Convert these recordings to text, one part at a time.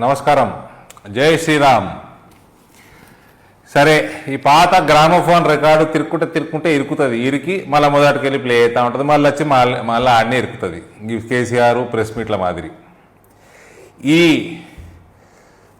నమస్కారం. జై శ్రీరామ్. సరే ఈ పాత గ్రామఫోన్ రికార్డు తిరుక్కుంటే తిరుక్కుంటే ఇరుకుతుంది. ఇరికి మళ్ళీ మొదటికి వెళ్ళి ప్లే అవుతూ ఉంటుంది. మళ్ళీ వచ్చి మళ్ళీ మళ్ళీ ఆడనే ఇరుకుతుంది. కేసీఆర్ ప్రెస్ మీట్ల మాదిరి. ఈ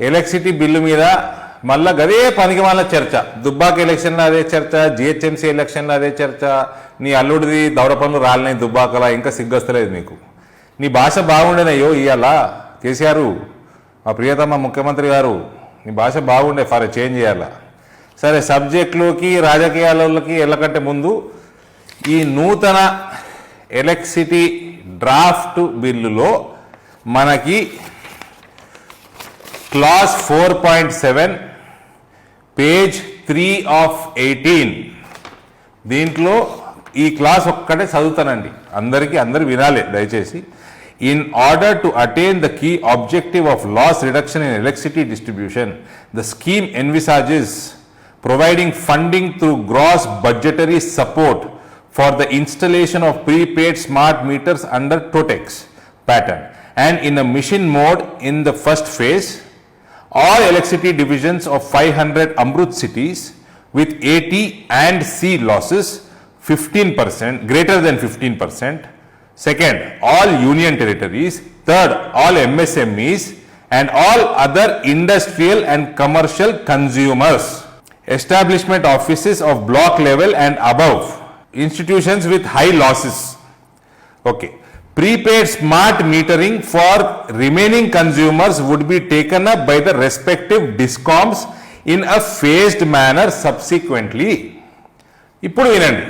ఎలక్ట్రిసిటీ బిల్లు మీద మళ్ళా గదే పనికి మళ్ళీ చర్చ. దుబ్బాక ఎలక్షన్లో అదే చర్చ జిహెచ్ఎంసీ ఎలక్షన్లో అదే చర్చ. నీ అల్లుడిది దౌర పనులు రాలినాయి దుబ్బాకలా ఇంకా సిగ్గొస్తలేదు నీకు. నీ భాష బాగుండేనయ్యో ఇవాళ కేసీఆర్. మా ప్రియతమ ముఖ్యమంత్రి గారు నీ భాష బాగుండే ఫర్ చేంజ్ చేయాలా? సరే సబ్జెక్టులోకి రాజకీయాలకి వెళ్ళకంటే ముందు ఈ నూతన ఎలక్ట్రిసిటీ డ్రాఫ్ట్ బిల్లులో మనకి clause four point seven page three of eighteen. దీంట్లో ఈ క్లాస్ ఒక్కటే చదువుతానండి. అందరికీ అందరు వినాలి దయచేసి. In order to attain the key objective of loss reduction in electricity distribution, the scheme envisages providing funding through gross budgetary support for the installation of prepaid smart meters under TOTEX pattern and in a mission mode in the first phase, all electricity divisions of 500 Amrut cities with AT and C losses 15 percent greater than 15 percent second all union territories third all MSMEs and all other industrial and commercial consumers establishment offices of block level and above institutions with high losses Okay. Prepaid smart metering for remaining consumers would be taken up by the respective discoms in a phased manner subsequently. ఇప్పుడు వినండి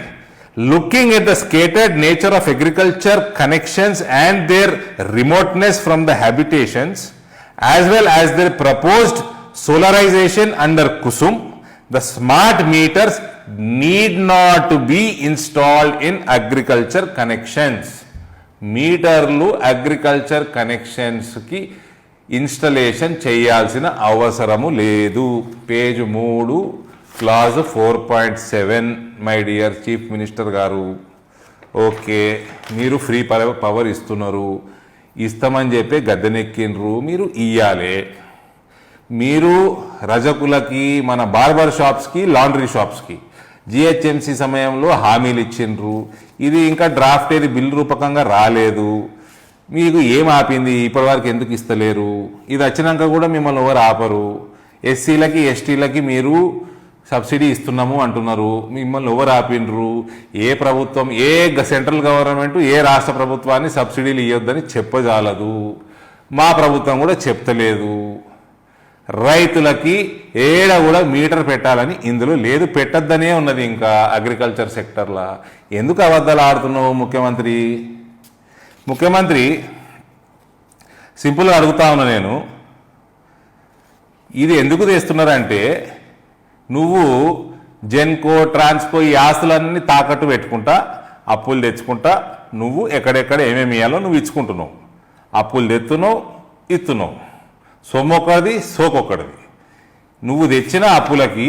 looking at the scattered nature of agriculture connections and their remoteness from the habitations as well as their proposed solarization under Kusum the smart meters need not to be installed in agriculture connections మీటర్లు agriculture కనెక్షన్స్కి installation చేయాల్సిన అవసరము లేదు page మూడు. Clause four point seven my dear chief minister గారు. Okay మీరు free power ఇస్తున్నారు. ఇస్తామని చెప్పి గద్దెనెక్కిండ్రు. మీరు ఇయ్యాలే. మీరు రజకులకి మన బార్బర్ షాప్స్కి లాండ్రీ షాప్స్కి జిహెచ్ఎంసి సమయంలో హామీలు ఇచ్చిండ్రు. ఇది ఇంకా డ్రాఫ్ట్ ఏది బిల్ రూపకంగా రాలేదు. మీకు ఏం ఆపింది? ఇప్పటివరకు ఎందుకు ఇస్తలేరు? ఇది వచ్చినాక కూడా మిమ్మల్ని ఎవరు ఆపరు. ఎస్సీలకి ఎస్టీలకి మీరు సబ్సిడీ ఇస్తున్నాము అంటున్నారు. మిమ్మల్ని ఎవరు ఆపిండ్రు? ఏ ప్రభుత్వం ఏ సెంట్రల్ గవర్నమెంట్ ఏ రాష్ట్ర ప్రభుత్వాన్ని సబ్సిడీలు ఇవ్వద్దని చెప్పజాలదు. మా ప్రభుత్వం కూడా చెప్తలేదు. రైతులకి ఏడ కూడా మీటర్ పెట్టాలని ఇందులో లేదు. పెట్టద్దనే ఉన్నది ఇంకా అగ్రికల్చర్ సెక్టర్లో. ఎందుకు అబద్ధాలు ఆడుతున్నావు ముఖ్యమంత్రి? ముఖ్యమంత్రి సింపుల్గా అడుగుతా ఉన్నా నేను. ఇది ఎందుకు తెస్తున్నారంటే నువ్వు జెన్కో ట్రాన్స్కో ఈ ఆస్తులన్నీ తాకట్టు పెట్టుకుంటా అప్పులు తెచ్చుకుంటా నువ్వు ఎక్కడెక్కడ ఏమేమి ఇవ్వాలో నువ్వు ఇచ్చుకుంటున్నావు. అప్పులు తెత్తున్నావు ఇస్తున్నావు సొమ్మొక్కడిది సోకొక్కడిది. నువ్వు తెచ్చిన అప్పులకి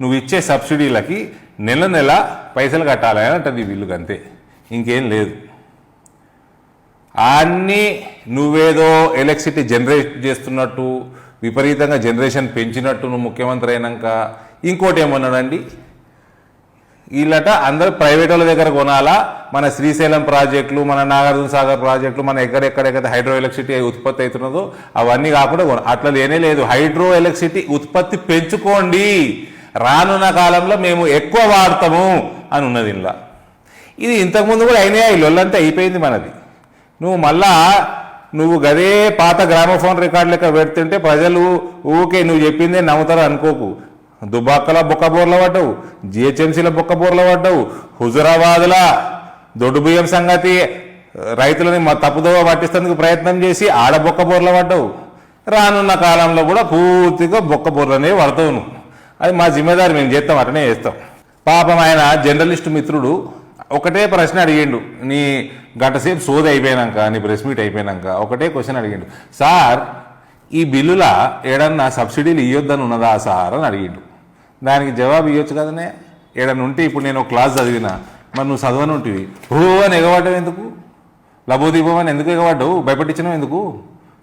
నువ్వు ఇచ్చే సబ్సిడీలకి నెల నెల పైసలు కట్టాలి అంటది వీళ్ళకి అంతే. ఇంకేం లేదు. అన్నీ నువ్వేదో ఎలక్ట్రిసిటీ జనరేట్ చేస్తున్నట్టు విపరీతంగా జనరేషన్ పెంచినట్టు నువ్వు ముఖ్యమంత్రి అయినాక ఇంకోటి ఏమన్నాడండి? వీళ్ళట అందరూ ప్రైవేట్ వాళ్ళ దగ్గర కొనాలా? మన శ్రీశైలం ప్రాజెక్టులు మన నాగార్జున సాగర్ ప్రాజెక్టులు మన ఎక్కడెక్కడెక్కడ హైడ్రో ఎలక్ట్రిసిటీ ఉత్పత్తి అవుతున్నదో అవన్నీ కాకుండా కొన- అట్లా లేనే లేదు. హైడ్రో ఎలక్ట్రిసిటీ ఉత్పత్తి పెంచుకోండి. రానున్న కాలంలో మేము ఎక్కువ వాడతాము అని ఉన్నది ఇలా ఇది ఇంతకుముందు కూడా అయినాయా? లొల్లంతా అయిపోయింది మనది. నువ్వు మళ్ళా నువ్వు గదే పాత గ్రామఫోన్ రికార్డు లెక్క పెడుతుంటే ప్రజలు ఊకే నువ్వు చెప్పిందే నమ్ముతారు అనుకోకు. దుబాక్కల బొక్క పడ్డవు జిహెచ్ఎంసీల బొక్క పడ్డవు హుజురాబాద్ల దొడ్డు బియ్యం సంగతి రైతులని మా తప్పుదోవ పట్టిస్తేందుకు ప్రయత్నం చేసి ఆడ బొక్క పడ్డవు. రానున్న కాలంలో కూడా పూర్తిగా బొక్కబోర్లనే పడతావు నువ్వు. అది మా జిమ్మేదారి మేము చేస్తాం అటనే చేస్తాం. పాపం ఆయన జర్నలిస్ట్ మిత్రుడు ఒకటే ప్రశ్న అడిగిండు. నీ గంట సేపు సోది అయిపోయినాక నీ ప్రెస్ మీట్ అయిపోయినాక ఒకటే క్వశ్చన్ అడిగిండు. సార్ ఈ బిల్లుల ఏడన్నా సబ్సిడీలు ఇవ్వొద్దని ఉన్నదా సార్ అని అడిగిండు. దానికి జవాబు ఇవ్వచ్చు కదనే? ఏడన్నా ఉంటే ఇప్పుడు నేను ఒక క్లాస్ చదివినా. మరి నువ్వు చదవని ఉంటివి. ఓ అని ఎగబడ్డావు ఎందుకు? లబోదీపం అని ఎందుకు ఎగబడ్డావు? భయపెట్టించినావు ఎందుకు?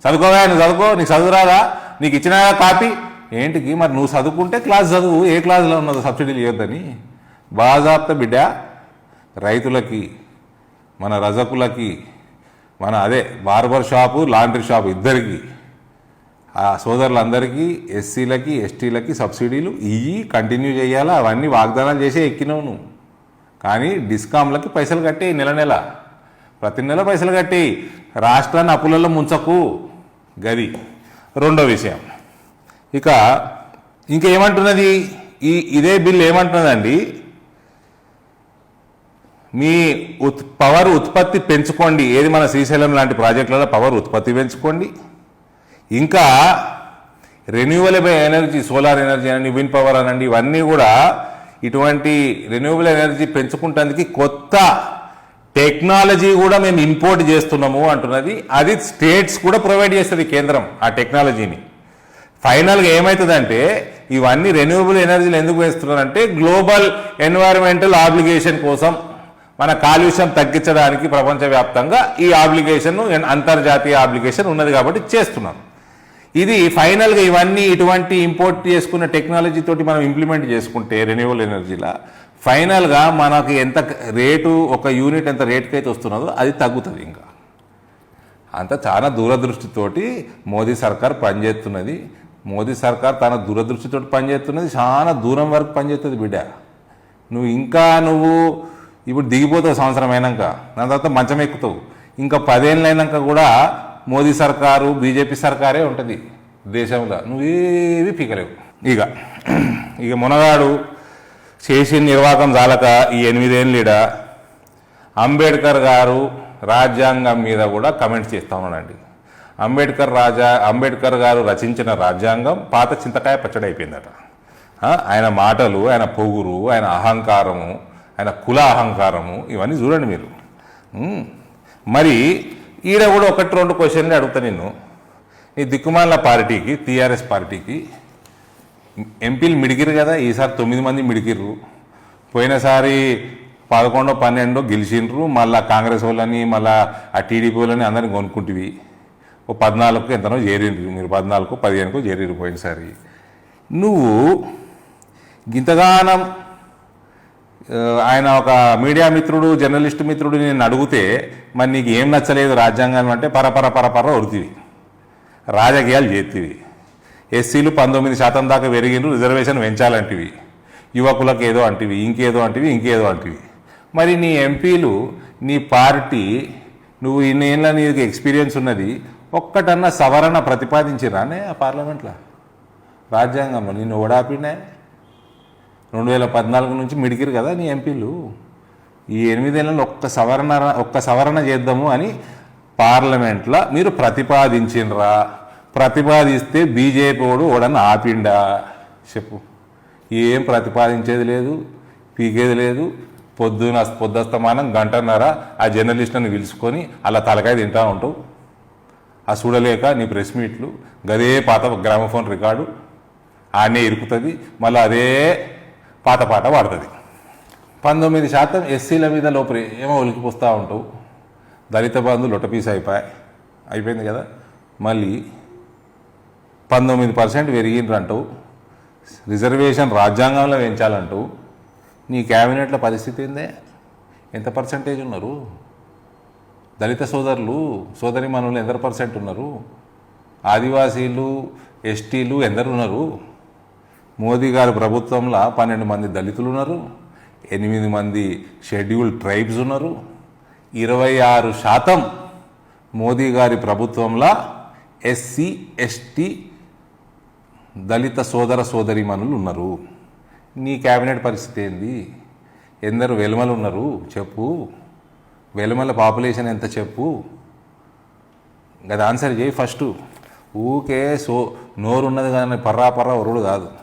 చదువుకోవా? నువ్వు చదువుకో. నీకు చదువురాదా నీకు ఇచ్చిన కాపీ? ఏంటికి? మరి నువ్వు చదువుకుంటే క్లాస్ చదువు. ఏ క్లాస్లో ఉన్నదో సబ్సిడీలు ఇవ్వద్దని బాజాప్త బిడ్డ రైతులకి మన రజకులకి మన అదే బార్బర్ షాపు లాండ్రీ షాపు ఇద్దరికి ఆ సోదరులందరికీ ఎస్సీలకి ఎస్టీలకి సబ్సిడీలు ఇవి కంటిన్యూ చేయాలా? అవన్నీ వాగ్దానాలు చేసే ఎక్కినావు నువ్వు. కానీ డిస్కామ్లకి పైసలు కట్టేయి నెల నెల. ప్రతి నెల పైసలు కట్టి రాష్ట్రాన్ని అప్పులలో ముంచకు. గది. రెండో విషయం. ఇక ఇంకేమంటున్నది? ఈ ఇదే బిల్ ఏమంటున్నదండి? మీ ఉత్ పవర్ ఉత్పత్తి పెంచుకోండి. ఏది మన శ్రీశైలం లాంటి ప్రాజెక్టులలో పవర్ ఉత్పత్తి పెంచుకోండి. ఇంకా రెన్యూవలబుల్ ఎనర్జీ సోలార్ ఎనర్జీ అనండి విండ్ పవర్ అనండి ఇవన్నీ కూడా ఇటువంటి రెన్యూవబుల్ ఎనర్జీ పెంచుకుంటానికి కొత్త టెక్నాలజీ కూడా మేము ఇంపోర్ట్ చేస్తున్నాము అంటున్నది. అది స్టేట్స్ కూడా ప్రొవైడ్ చేస్తుంది కేంద్రం ఆ టెక్నాలజీని ఫైనల్గా ఏమవుతుందంటే ఇవన్నీ రెన్యూవబుల్ ఎనర్జీలు ఎందుకు వేస్తున్నారంటే గ్లోబల్ ఎన్వైరన్మెంటల్ ఆబ్లిగేషన్ కోసం మన కాలుష్యం తగ్గించడానికి ప్రపంచవ్యాప్తంగా ఈ ఆబ్లిగేషన్ అంతర్జాతీయ ఆబ్లిగేషన్ ఉన్నది కాబట్టి చేస్తున్నాం. ఇది ఫైనల్గా ఇవన్నీ ఇటువంటి ఇంపోర్ట్ చేసుకున్న టెక్నాలజీ తోటి మనం ఇంప్లిమెంట్ చేసుకుంటే రెన్యూవల్ ఎనర్జీలా ఫైనల్గా మనకి ఎంత రేటు ఒక యూనిట్ ఎంత రేటుకి అయితే వస్తున్నదో అది తగ్గుతుంది ఇంకా. అంత చాలా దూరదృష్టితోటి మోదీ సర్కార్ పనిచేస్తున్నది. మోదీ సర్కార్ తన దూరదృష్టితో పనిచేస్తున్నది. చాలా దూరం వరకు పనిచేస్తుంది బిడ్డ. నువ్వు ఇంకా నువ్వు ఇప్పుడు దిగిపోతావు సంవత్సరం అయినాక దాని తర్వాత మంచం ఎక్కుతావు. ఇంకా పదేళ్ళు అయినాక కూడా మోదీ సర్కారు బీజేపీ సర్కారే ఉంటుంది దేశంలో. నువ్వేవి పీకలేవు. ఇక ఇక మునగాడు చేసిన నిర్వాహకం జాలక ఈ ఎనిమిదేళ్ళీడ అంబేద్కర్ గారు రాజ్యాంగం మీద కూడా కమెంట్స్ చేస్తా ఉన్నాడండి. అంబేద్కర్ రాజా అంబేద్కర్ గారు రచించిన రాజ్యాంగం పాత చింతకాయ పచ్చడి అయిపోయిందట. ఆయన మాటలు ఆయన పొగురు ఆయన అహంకారము ఆయన కుల అహంకారము ఇవన్నీ చూడండి మీరు. మరి ఈడ కూడా ఒకటి రెండు క్వశ్చన్లు అడుగుతా నిన్ను. ఈ దిక్కుమాల పార్టీకి టీఆర్ఎస్ పార్టీకి ఎంపీలు మిడికిరు కదా ఈసారి తొమ్మిది మంది మిడికిర్రు. పోయినసారి పదకొండో పన్నెండో గెలిచిండ్రు మళ్ళా కాంగ్రెస్ వాళ్ళని మళ్ళా ఆ టీడీపీ వాళ్ళని అందరిని కొనుక్కుంటివి. ఓ పద్నాలుగుకు ఎంతనో చేరిండ్రు మీరు పద్నాలుగు పదిహేనుకో చేరిరు పోయినసారి. నువ్వు గింతగానం ఆయన ఒక మీడియా మిత్రుడు జర్నలిస్ట్ మిత్రుడు నేను అడిగితే మరి నీకు ఏం నచ్చలేదు రాజ్యాంగం అంటే పరపర పరపర ఉరితివి రాజకీయాలు చేతివి. ఎస్సీలు పంతొమ్మిది శాతం దాకా పెరిగిండ్రు రిజర్వేషన్ పెంచాలంటివి. యువకులకు ఏదో అంటివి ఇంకేదో అంటివి ఇంకేదో అంటివి. మరి నీ ఎంపీలు నీ పార్టీ నువ్వు ఇన్నేళ్ళ నీకు ఎక్స్పీరియన్స్ ఉన్నది ఒక్కటన్నా సవరణ ప్రతిపాదించిరానే ఆ పార్లమెంట్లో? రాజ్యాంగంలో నిన్ను ఓడాపినే రెండు వేల పద్నాలుగు నుంచి మిడికిరు కదా నీ ఎంపీలు. ఈ ఎనిమిదేళ్ళలో ఒక్క సవరణ ఒక్క సవరణ చేద్దాము అని పార్లమెంట్లో మీరు ప్రతిపాదించినరా. ప్రతిపాదిస్తే బీజేపీ వాడు ఓడని ఆపిండా. చెప్పు. ఏం ప్రతిపాదించేది లేదు. పీకేది లేదు. పొద్దున పొద్దుస్తమానం గంటన్నర ఆ జర్నలిస్ట్ని పిలుచుకొని అలా తలకాయ తింటా ఉంటావు ఆ చూడలేక నీ ప్రెస్ మీట్లు గదే పాత గ్రామఫోన్ రికార్డు. ఆడనే ఇరుకుతుంది. మళ్ళీ అదే పాత పాట పాడుతుంది. పంతొమ్మిది శాతం ఎస్సీల మీద లోపలి ఏమో ఒలికిపోస్తూ ఉంటావు దళిత బంధు లొట్టపీస్ అయిపోయి అయిపోయింది కదా. మళ్ళీ పంతొమ్మిది పర్సెంట్ పెరిగిండ్రంటూ రిజర్వేషన్ రాజ్యాంగంలో వేయించాలంటూ నీ క్యాబినెట్ల పరిస్థితి ఏందే? ఎంత పర్సెంటేజ్ ఉన్నారు? దళిత సోదరులు సోదరి మనులు ఎందరు పర్సెంట్ ఉన్నారు? ఆదివాసీలు ఎస్టీలు ఎందరు ఉన్నారు? మోదీ గారి ప్రభుత్వంలో పన్నెండు మంది దళితులు ఉన్నారు ఎనిమిది మంది షెడ్యూల్డ్ ట్రైబ్స్ ఉన్నారు. ఇరవై ఆరు శాతం మోదీ గారి ప్రభుత్వంలో ఎస్సీ ఎస్టీ దళిత సోదర సోదరిమణులు ఉన్నారు. నీ క్యాబినెట్ పరిస్థితి ఏంది? ఎందరు వెలుమలు ఉన్నారు? చెప్పు. వెలుమల పాపులేషన్ ఎంత చెప్పు? గది ఆన్సర్ చేయి ఫస్ట్. ఊకే సో నోరు ఉన్నది కానీ పర్రా పర్రా ఒరుడు కాదు.